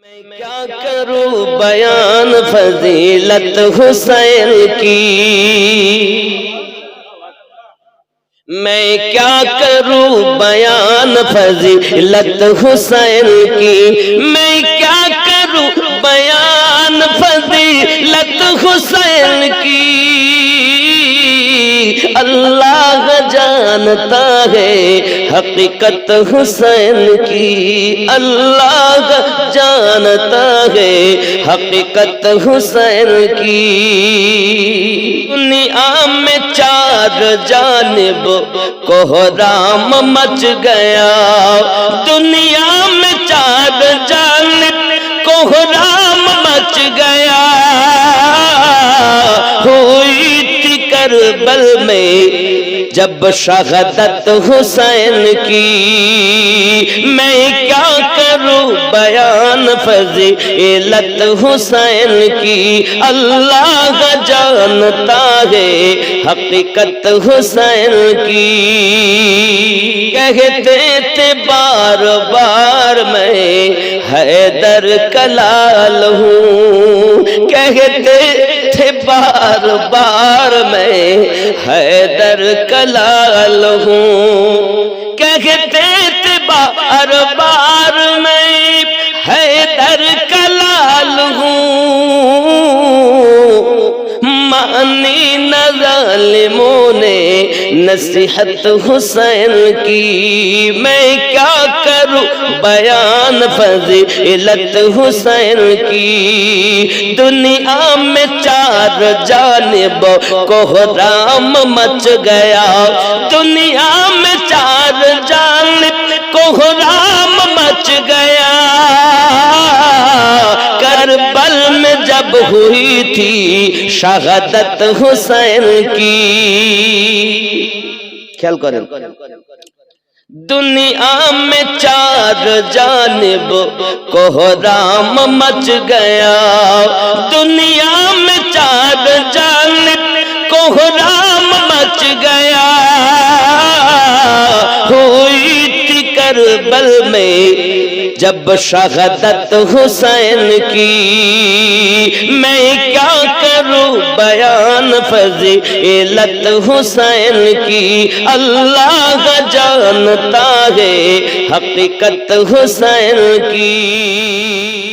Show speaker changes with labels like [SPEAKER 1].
[SPEAKER 1] میں کیا کروں بیان فضیلت حسین کی؟ میں کیا کروں بیان فضیلت حسین کی؟ میں کیا کروں بیان فضیلت حسین کی؟ جانتا ہے حقیقت حسین کی۔ اللہ جانتا ہے حقیقت حسین کی۔ دنیا میں چار جانب کوہرام مچ گیا۔ دنیا میں چار جانب کوہرام مچ گیا۔ ہوئی تھی کربل میں جب شہادت حسین کی، میں کیا کروں؟ بیان فضیلت حسین کی۔ اللہ جانتا ہے حقیقت حسین کی۔ کہتے تھے بار بار میں حیدر کلال ہوں۔ کہتے تھے بار بار میں حیدر کلال ہوں۔ کہتے تھے بار بار میں حیدر کلال ہوں۔ مانی نہ ظالموں نے نصیحت حسین کی۔ میں کیا کروں بیان فضیلت حسین کی دنیا میں چار جانب کوہرام مچ گیا دنیا میں چار جانب کوہرام مچ گیا کربل میں جب ہوئی تھی شہادت حسین کی خیال کریں دنیا میں چار جانب کوہرام مچ گیا۔ دنیا میں چار جانب کوہرام مچ گیا۔ ہوئی تھی کربل میں جب شہادت حسین کی۔ میں کیا کروں بیان فضیلت حسین کی۔ اللہ جانتا ہے حقیقت حسین کی۔